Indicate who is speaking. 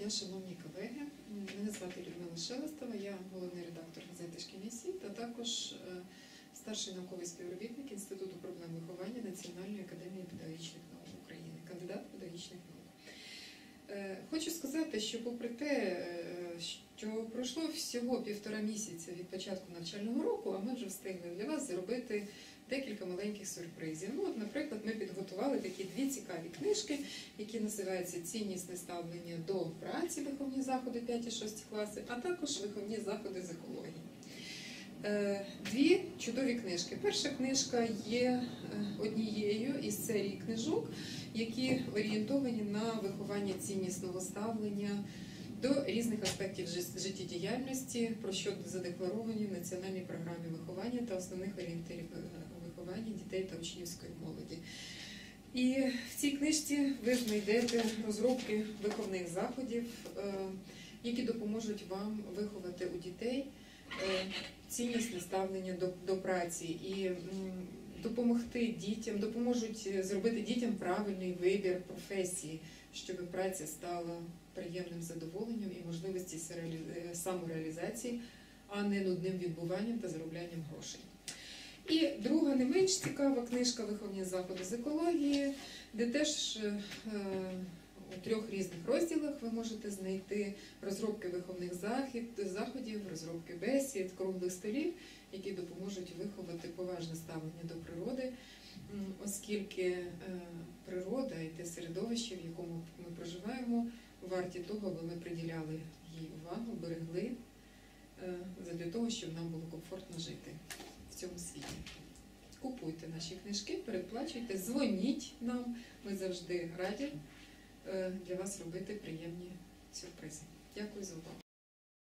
Speaker 1: дня, шановні колеги. Мене звати Людмила Шелестова, я головний редактор газети Шкільний світ, а також е, старший науковий співробітник Інституту проблем виховання Національної академії педагогічних наук України, кандидат педагогічних наук. Е, Хочу сказати, що попри те, е, що пройшло всього півтора місяця від початку навчального року, а ми вже встигли для вас зробити декілька маленьких сюрпризів. Ну, от, наприклад, ми такі дві цікаві книжки, які називаються Ціннісне ставлення до праці, виховні заходи 5-6 класи, а також виховні заходи з екології. Е, Дві чудові книжки. Перша книжка є е, однією із серії книжок, які орієнтовані на виховання ціннісного ставлення до різних аспектів життєдіяльності, про що задекларовані в національній програмі виховання та основних орієнтирів е, виховання дітей та учнівської молоді. І в цій книжці ви знайдете розробки виховних заходів, е, які допоможуть вам виховати у дітей е, ціннісне ставлення до, до праці і допомогти дітям, допоможуть зробити дітям правильний вибір професії, щоб праця стала приємним задоволенням і можливості е, самореалізації, а не нудним відбуванням та зароблянням грошей. І друга не менш цікава книжка Виховні заходи з екології, де теж е, у трьох різних розділах ви можете знайти розробки виховних заходів, розробки бесід, круглих столів, які допоможуть виховати поважне ставлення до природи, оскільки е, природа і те середовище, в якому ми проживаємо, варті того, аби ми приділяли їй увагу, берегли е, задля того, щоб нам було комфортно жити цьому світі. Купуйте наші книжки, переплачуйте, дзвоніть нам. Ми завжди раді е, для вас робити приємні сюрпризи. Дякую за увагу.